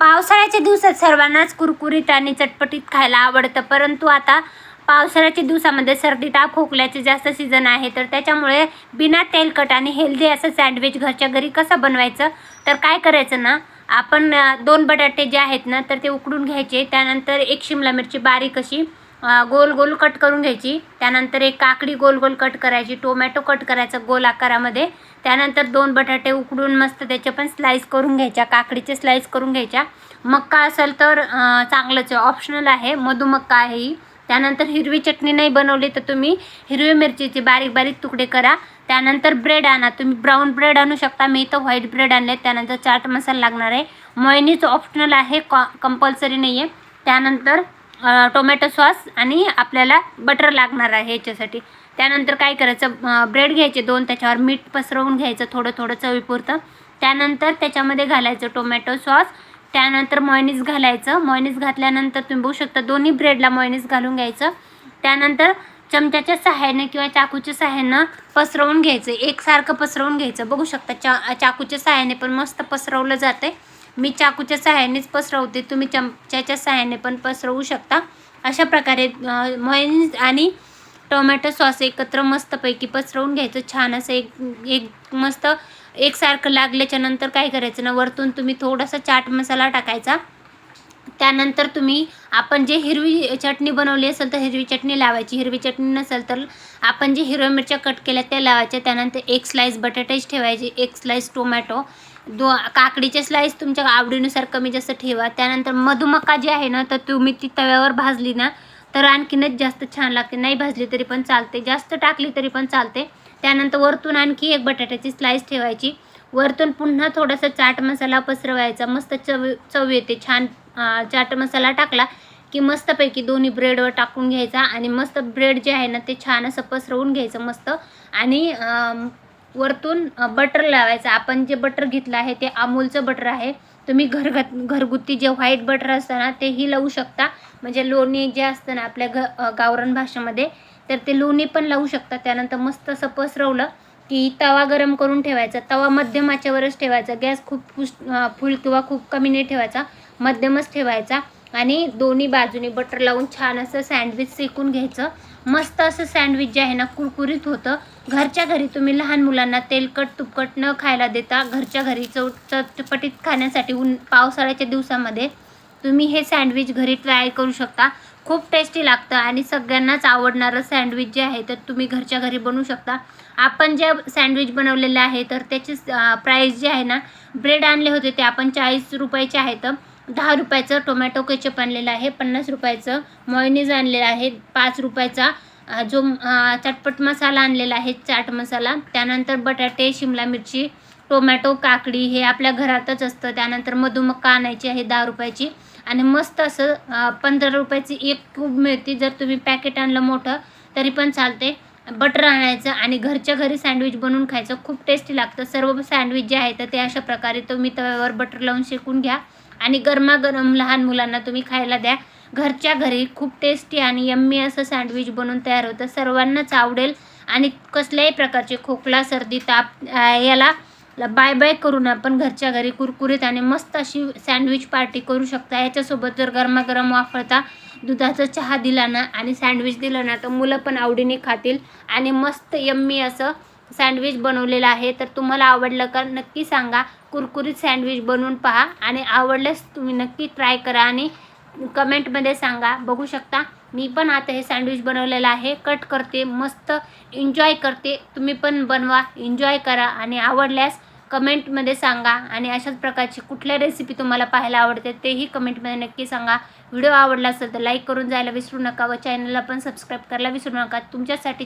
पावसाळ्याच्या दिवसात सर्वांनाच कुरकुरीत आणि चटपटीत खायला आवडतं. परंतु आता पावसाळ्याच्या दिवसामध्ये सर्दी ताप खोकल्याचे जास्त सीझन आहे. तर त्याच्यामुळे बिना तेलकट आणि हेल्दी असं सँडविच घरच्या घरी कसं बनवायचं? तर काय करायचं ना? आपण दोन बटाटे जे आहेत ना तर ते उकडून घ्यायचे. त्यानंतर एक शिमला मिरची बारीक अशी गोल गोल कट करून घ्यायची. त्यानंतर एक काकडी गोल गोल कट करायची टोमॅटो कट करायचा गोल आकारामध्ये. त्यानंतर दोन बटाटे उकडून मस्त त्याचे पण स्लाईस करून घ्यायच्या काकडीचे स्लाईस करून घ्यायच्या. मक्का असेल तर चांगलंच ऑप्शनल आहे मधुमक्का आहे ही. त्यानंतर हिरवी चटणी नाही बनवली तर तुम्ही हिरवी मिरचीचे बारीक बारीक तुकडे करा. त्यानंतर ब्रेड आणा. तुम्ही ब्राऊन ब्रेड आणू शकता. मी इथं व्हाईट ब्रेड आणले. त्यानंतर चाट मसाला लागणार आहे. मोयनीच ऑप्शनल आहे कॉ कंपल्सरी नाही आहे त्यानंतर टोमॅटो सॉस आणि आपल्याला बटर लागणार आहे याच्यासाठी त्यानंतर काय करायचं ब्रेड घ्यायचे दोन त्याच्यावर मीठ पसरवून घ्यायचं थोडं थोडं चवीपुरतं. त्यानंतर त्याच्यामध्ये घालायचं टोमॅटो सॉस. त्यानंतर मॉयनीस घालायचं. मॉयनीज घातल्यानंतर तुम्ही बघू शकता दोन्ही ब्रेडला मॉयनीज घालून घ्यायचं. त्यानंतर चमच्याच्या सहाय्याने किंवा चाकूच्या सहाय्यानं पसरवून घ्यायचं. एकसारखं पसरवून घ्यायचं. बघू शकता चा चाकूच्या सहाय्याने पण मस्त पसरवलं जाते मी चाकूच्या सहाय्यानेच पसरवते. तुम्ही चमच्याच्या सहाय्याने पण पसरवू शकता. अशा प्रकारे मॉयनीज आणि टोमॅटो सॉस एकत्र मस्तपैकी पसरवून घ्यायचं. छान असं एक एक मस्त एकसारखं लागल्याच्या नंतर काय करायचं ना वरतून तुम्ही थोडासा चाट मसाला टाकायचा. त्यानंतर तुम्ही आपण जे हिरवी चटणी बनवली असेल तर हिरवी चटणी लावायची. हिरवी चटणी नसेल तर आपण जे हिरव्या मिरच्या कट केल्या त्या लावायच्या. त्यानंतर एक स्लाईस बटाटेच ठेवायची एक स्लाईस टोमॅटो दो काकडीचे स्लाईस तुमच्या आवडीनुसार कमी जास्त ठेवा. त्यानंतर मधुमका जी आहे ना तर तुम्ही ती तव्यावर भाजली ना तर आणखीनच जास्त छान लागते. नाही भाजली तरी पण चालते. जास्त टाकली तरी पण चालते. त्यानंतर वरतून आणखी एक बटाट्याची स्लाईस ठेवायची. वरतून पुन्हा थोडासा चाट मसाला पसरवायचा. मस्त चव चव येते. छान चाट मसाला टाकला की मस्तपैकी दोन्ही ब्रेडवर टाकून घ्यायचा आणि मस्त ब्रेड जे आहे ना ते छान असं पसरवून घ्यायचं मस्त. आणि वरतून बटर लावायचं. आपण जे बटर घेतलं आहे ते अमूलचं बटर आहे. तुम्ही घर घरगुती जे व्हाईट बटर असतं ना तेही लावू शकता. म्हणजे लोणी जे असतं ना आपल्या घ गावरान भाषेमध्ये तर ते लोणी पण लावू शकता. त्यानंतर मस्त असं पसरवलं की तवा गरम करून ठेवायचा. तवा मध्यम आचेवरच ठेवायचा. गॅस खूप पुश फुल किंवा खूप कमी नाही ठेवायचा. मध्यमच ठेवायचा. आणि दोन्ही बाजूने बटर लावून छान असं सँडविच सेकून घ्यायचं. मस्त असं सँडविच जे आहे ना कुरकुरीत होतं. घरच्या घरी तुम्ही लहान मुलांना तेलकट तुपकट न खायला देता घरच्या घरी चव चटपटीत खाण्यासाठी ऊन पावसाळ्याच्या दिवसामध्ये तुम्ही हे सँडविच घरी ट्राय करू शकता. खूप टेस्टी लागतं आणि सगळ्यांनाच आवडणारं सँडविच जे आहे तर तुम्ही घरच्या घरी बनवू शकता. आपण जे सँडविच बनवलेलं आहे तर त्याची प्राईस जे आहे ना ब्रेड आणले होते ते आपण चाळीस रुपयाचे आहेत दहा रुपयाचं टोमॅटो केचप आणलेलं आहे पन्नास रुपयाचं मॉयनीज आणलेलं आहे पाच रुपयाचा जो चटपट मसाला आणलेला आहे चाट मसाला. त्यानंतर बटाटे शिमला मिरची टोमॅटो काकडी हे आपल्या घरातच असतं. त्यानंतर मधुमक्का आणायची आहे दहा रुपयाची. आणि मस्त असं पंधरा रुपयाची एक क्यूब मिळते. जर तुम्ही पॅकेट आणलं मोठं तरी पण चालते. बटर आणायचं आणि घरच्या घरी सँडविच बनवून खायचं. खूप टेस्टी लागतं. सर्व सँडविच जे आहे तर ते अशा प्रकारे तुम्ही तव्यावर बटर लावून शेकून घ्या. आणि गरमागरम लहान मुलांना तुम्ही खायला द्या. घरच्या घरी खूप टेस्टी आणि यम्मी असं सँडविच बनवून तयार होतं. सर्वांनाच आवडेल आणि कसल्याही प्रकारचे खोकला सर्दी ताप याला बाय बाय करून आपण घरच्या घरी कुरकुरीत आणि मस्त अशी सँडविच पार्टी करू शकता. याच्यासोबत जर गरमागरम वापरता दुधाचा चहा दिला ना आणि सँडविच दिलं ना तर मुलं पण आवडीने खातील आणि मस्त यम्मी असं सँडविच बनवलेलं आहे. तर तुम्हाला आवडलं का नक्की सांगा. कुरकुरीत सँडविच बनवून पहा आणि आवडल्यास तुम्ही नक्की ट्राय करा आणि कमेंटमध्ये सांगा. बघू शकता. मी पण आता हे सँडविच बनवलेलं आहे. कट करते मस्त एन्जॉय करते. तुम्ही पण बनवा एन्जॉय करा आणि आवडल्यास कमेंटमध्ये सांगा आणि अशाच प्रकारची कुठल्या रेसिपी तुम्हाला पाहायला आवडते तेही कमेंटमध्ये नक्की सांगा. व्हिडिओ आवडला असेल तर लाईक करून जायला विसरू नका व चॅनलला पण सबस्क्राईब करायला विसरू नका. तुमच्यासाठी